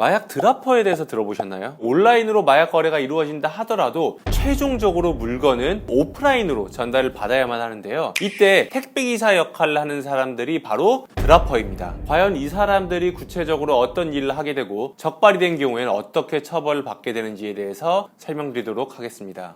마약 드라퍼에 대해서 들어보셨나요? 온라인으로 마약 거래가 이루어진다 하더라도 최종적으로 물건은 오프라인으로 전달을 받아야만 하는데요. 이때 택배기사 역할을 하는 사람들이 바로 드라퍼입니다. 과연 이 사람들이 구체적으로 어떤 일을 하게 되고 적발이 된 경우에는 어떻게 처벌을 받게 되는지에 대해서 설명드리도록 하겠습니다.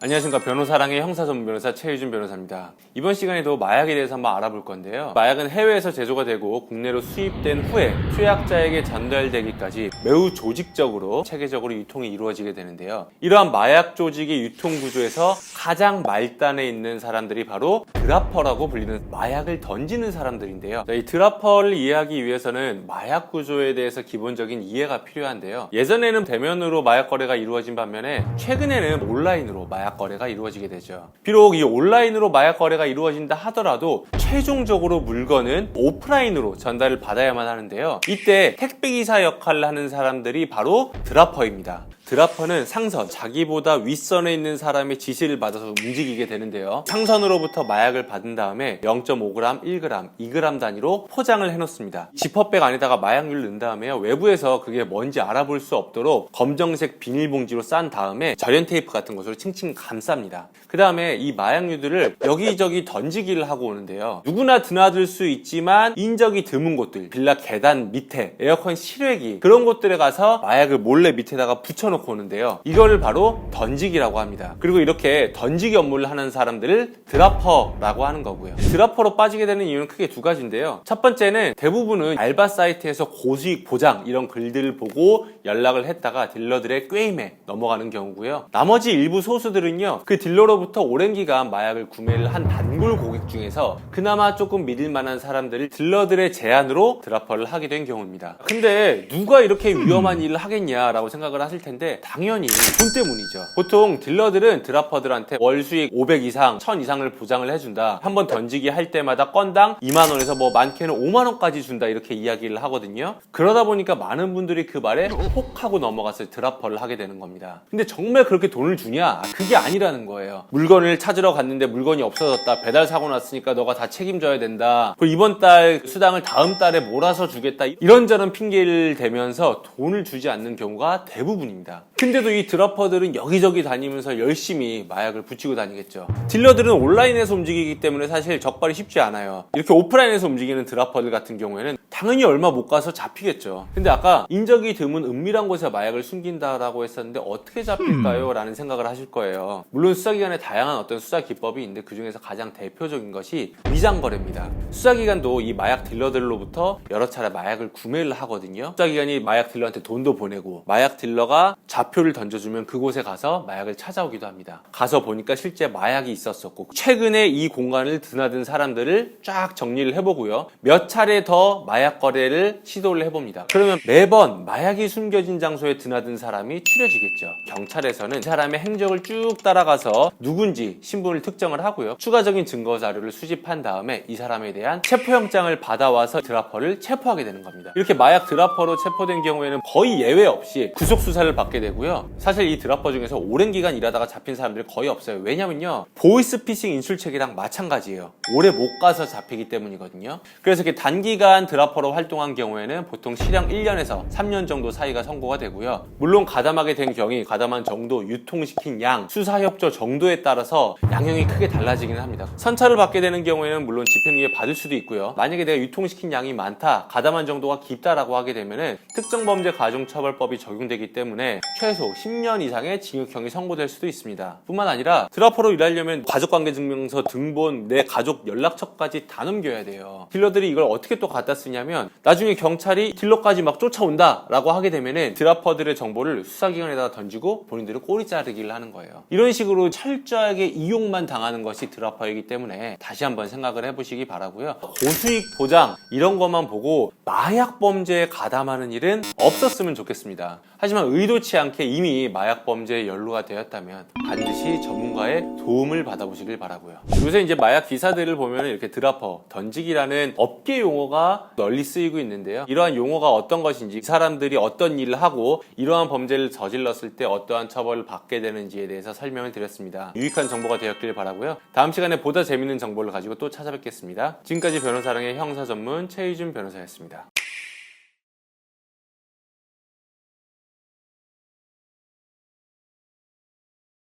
안녕하십니까 변호사랑의 형사 전문 변호사 최유준 변호사입니다. 이번 시간에도 마약에 대해서 한번 알아볼 건데요. 마약은 해외에서 제조가 되고 국내로 수입된 후에 투약자에게 전달되기까지 매우 조직적으로 체계적으로 유통이 이루어지게 되는데요. 이러한 마약 조직의 유통 구조에서 가장 말단에 있는 사람들이 바로 드라퍼라고 불리는 마약을 던지는 사람들인데요. 이 드라퍼를 이해하기 위해서는 마약 구조에 대해서 기본적인 이해가 필요한데요. 예전에는 대면으로 마약 거래가 이루어진 반면에 최근에는 온라인으로 마약 거래가 이루어지게 되죠. 비록 이 온라인으로 마약 거래가 이루어진다 하더라도 최종적으로 물건은 오프라인으로 전달을 받아야만 하는데요. 이때 택배 기사 역할을 하는 사람들이 바로 드라퍼입니다. 드라퍼는 상선, 자기보다 윗선에 있는 사람의 지시를 받아서 움직이게 되는데요. 상선으로부터 마약을 받은 다음에 0.5g, 1g, 2g 단위로 포장을 해놓습니다. 지퍼백 안에다가 마약류를 넣은 다음에요. 외부에서 그게 뭔지 알아볼 수 없도록 검정색 비닐봉지로 싼 다음에 절연 테이프 같은 것으로 칭칭 감쌉니다. 그 다음에 이 마약류들을 여기저기 던지기를 하고 오는데요. 누구나 드나들 수 있지만 인적이 드문 곳들, 빌라 계단 밑에, 에어컨 실외기 그런 곳들에 가서 마약을 몰래 밑에다가 붙여놓고 오는데요. 이거를 바로 던지기라고 합니다. 그리고 이렇게 던지기 업무를 하는 사람들을 드라퍼라고 하는 거고요. 드라퍼로 빠지게 되는 이유는 크게 두 가지인데요. 첫 번째는 대부분은 알바 사이트에서 고수익 보장 이런 글들을 보고 연락을 했다가 딜러들의 꾀임에 넘어가는 경우고요. 나머지 일부 소수들은요. 그 딜러로부터 오랜 기간 마약을 구매를 한 단골 고객 중에서 그나마 조금 믿을 만한 사람들을 딜러들의 제안으로 드라퍼를 하게 된 경우입니다. 근데 누가 이렇게 위험한 일을 하겠냐라고 생각을 하실 텐데 당연히 돈 때문이죠. 보통 딜러들은 드라퍼들한테 월 수익 500 이상, 1000 이상을 보장을 해준다. 한 번 던지기 할 때마다 건당 2만 원에서 뭐 많게는 5만 원까지 준다 이렇게 이야기를 하거든요. 그러다 보니까 많은 분들이 그 말에 혹 하고 넘어가서 드라퍼를 하게 되는 겁니다. 근데 정말 그렇게 돈을 주냐? 그게 아니라는 거예요. 물건을 찾으러 갔는데 물건이 없어졌다. 배달 사고 났으니까 너가 다 책임져야 된다. 그리고 이번 달 수당을 다음 달에 몰아서 주겠다. 이런저런 핑계를 대면서 돈을 주지 않는 경우가 대부분입니다. 근데도 이 드라퍼들은 여기저기 다니면서 열심히 마약을 붙이고 다니겠죠. 딜러들은 온라인에서 움직이기 때문에 사실 적발이 쉽지 않아요. 이렇게 오프라인에서 움직이는 드라퍼들 같은 경우에는 당연히 얼마 못 가서 잡히겠죠. 근데 아까 인적이 드문 은밀한 곳에 마약을 숨긴다라고 했었는데 어떻게 잡힐까요? 라는 생각을 하실 거예요. 물론 수사기관에 다양한 어떤 수사 기법이 있는데 그 중에서 가장 대표적인 것이 위장거래입니다. 수사기관도 이 마약 딜러들로부터 여러 차례 마약을 구매를 하거든요. 수사기관이 마약 딜러한테 돈도 보내고 마약 딜러가 좌표를 던져주면 그곳에 가서 마약을 찾아오기도 합니다. 가서 보니까 실제 마약이 있었었고 최근에 이 공간을 드나든 사람들을 쫙 정리를 해보고요. 몇 차례 더 마약 거래를 시도를 해봅니다. 그러면 매번 마약이 숨겨진 장소에 드나든 사람이 추려지겠죠. 경찰에서는 이 사람의 행적을 쭉 따라가서 누군지 신분을 특정을 하고요. 추가적인 증거 자료를 수집한 다음에 이 사람에 대한 체포영장을 받아와서 드라퍼를 체포하게 되는 겁니다. 이렇게 마약 드라퍼로 체포된 경우에는 거의 예외 없이 구속 수사를 받게 되고 요. 사실 이 드라퍼 중에서 오랜 기간 일하다가 잡힌 사람들이 거의 없어요. 왜냐면요. 보이스피싱 인출책이랑 마찬가지예요. 오래 못 가서 잡히기 때문이거든요. 그래서 이렇게 단기간 드라퍼로 활동한 경우에는 보통 실형 1년에서 3년 정도 사이가 선고가 되고요. 물론 가담하게 된 경위, 가담한 정도, 유통시킨 양, 수사협조 정도에 따라서 양형이 크게 달라지기는 합니다. 선처를 받게 되는 경우에는 물론 집행유예 받을 수도 있고요. 만약에 내가 유통시킨 양이 많다, 가담한 정도가 깊다라고 하게 되면은 특정범죄 가중처벌법이 적용되기 때문에 최소 10년 이상의 징역형이 선고될 수도 있습니다. 뿐만 아니라 드라퍼로 일하려면 가족관계증명서, 등본, 내 가족 연락처까지 다 넘겨야 돼요. 딜러들이 이걸 어떻게 또 갖다 쓰냐면 나중에 경찰이 딜러까지 막 쫓아온다라고 하게 되면은 드라퍼들의 정보를 수사기관에다가 던지고 본인들은 꼬리 자르기를 하는 거예요. 이런 식으로 철저하게 이용만 당하는 것이 드라퍼이기 때문에 다시 한번 생각을 해보시기 바라고요. 고수익 보장 이런 것만 보고 마약 범죄에 가담하는 일은 없었으면 좋겠습니다. 하지만 의도치 않게 이미 마약 범죄에 연루가 되었다면 반드시 전문가의 도움을 받아보시길 바라고요. 요새 이제 마약 기사들을 보면 이렇게 드라퍼, 던지기라는 업계 용어가 널리 쓰이고 있는데요. 이러한 용어가 어떤 것인지, 이 사람들이 어떤 일을 하고 이러한 범죄를 저질렀을 때 어떠한 처벌을 받게 되는지에 대해서 설명을 드렸습니다. 유익한 정보가 되었길 바라고요. 다음 시간에 보다 재밌는 정보를 가지고 또 찾아뵙겠습니다. 지금까지 변호사랑의 형사 전문 최희준 변호사였습니다. América.